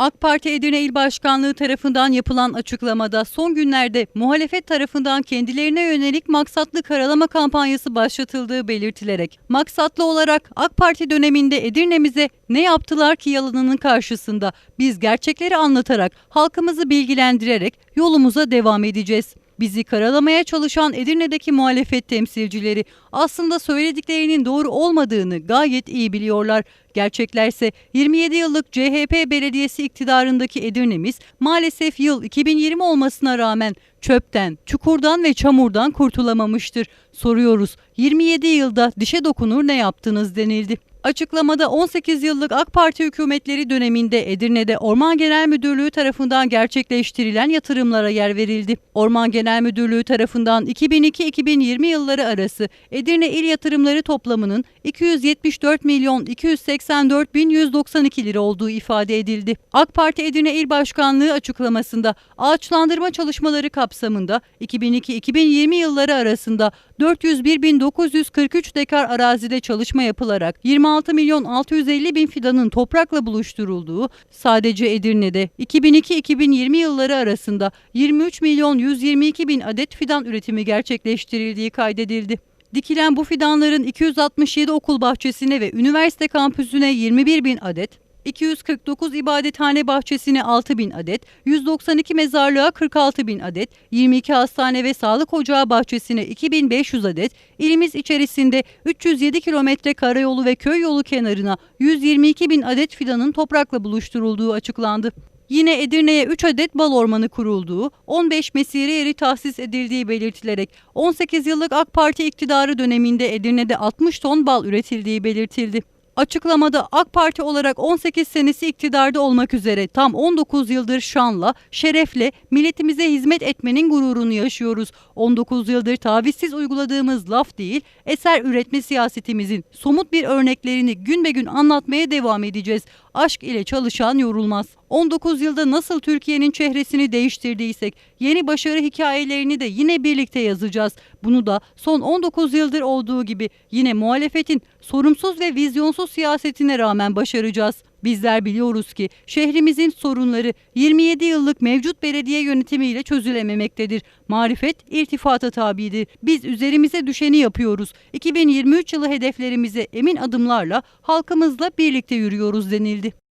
AK Parti Edirne İl Başkanlığı tarafından yapılan açıklamada son günlerde muhalefet tarafından kendilerine yönelik maksatlı karalama kampanyası başlatıldığı belirtilerek maksatlı olarak AK Parti döneminde Edirne'mize ne yaptılar ki yalanının karşısında biz gerçekleri anlatarak halkımızı bilgilendirerek yolumuza devam edeceğiz. Bizi karalamaya çalışan Edirne'deki muhalefet temsilcileri aslında söylediklerinin doğru olmadığını gayet iyi biliyorlar. Gerçeklerse 27 yıllık CHP belediyesi iktidarındaki Edirne'miz maalesef yıl 2020 olmasına rağmen çöpten, çukurdan ve çamurdan kurtulamamıştır. Soruyoruz 27 yılda dişe dokunur ne yaptınız denildi. Açıklamada 18 yıllık AK Parti hükümetleri döneminde Edirne'de Orman Genel Müdürlüğü tarafından gerçekleştirilen yatırımlara yer verildi. Orman Genel Müdürlüğü tarafından 2002-2020 yılları arası Edirne il yatırımları toplamının 274 milyon 284 bin 192 lira olduğu ifade edildi. AK Parti Edirne İl Başkanlığı açıklamasında ağaçlandırma çalışmaları kapsamında 2002-2020 yılları arasında 401.943 dekar arazide çalışma yapılarak 26 milyon 650 bin fidanın toprakla buluşturulduğu, sadece Edirne'de 2002-2020 yılları arasında 23 milyon 122 bin adet fidan üretimi gerçekleştirildiği kaydedildi. Dikilen bu fidanların 267 okul bahçesine ve üniversite kampüsüne 21 bin adet, 249 ibadethane bahçesine 6 bin adet, 192 mezarlığa 46 bin adet, 22 hastane ve sağlık ocağı bahçesine 2500 adet, ilimiz içerisinde 307 kilometre karayolu ve köy yolu kenarına 122 bin adet fidanın toprakla buluşturulduğu açıklandı. Yine Edirne'ye 3 adet bal ormanı kurulduğu, 15 mesire yeri tahsis edildiği belirtilerek 18 yıllık AK Parti iktidarı döneminde Edirne'de 60 ton bal üretildiği belirtildi. Açıklamada AK Parti olarak 18 senesi iktidarda olmak üzere tam 19 yıldır şanla, şerefle milletimize hizmet etmenin gururunu yaşıyoruz. 19 yıldır tavizsiz uyguladığımız laf değil, eser üretme siyasetimizin somut bir örneklerini gün be gün anlatmaya devam edeceğiz. Aşk ile çalışan yorulmaz. 19 yılda nasıl Türkiye'nin çehresini değiştirdiysek yeni başarı hikayelerini de yine birlikte yazacağız. Bunu da son 19 yıldır olduğu gibi yine muhalefetin sorumsuz ve vizyonsuz siyasetine rağmen başaracağız. Bizler biliyoruz ki şehrimizin sorunları 27 yıllık mevcut belediye yönetimiyle çözülememektedir. Marifet irtifata tabidir. Biz üzerimize düşeni yapıyoruz. 2023 yılı hedeflerimize emin adımlarla halkımızla birlikte yürüyoruz denildi.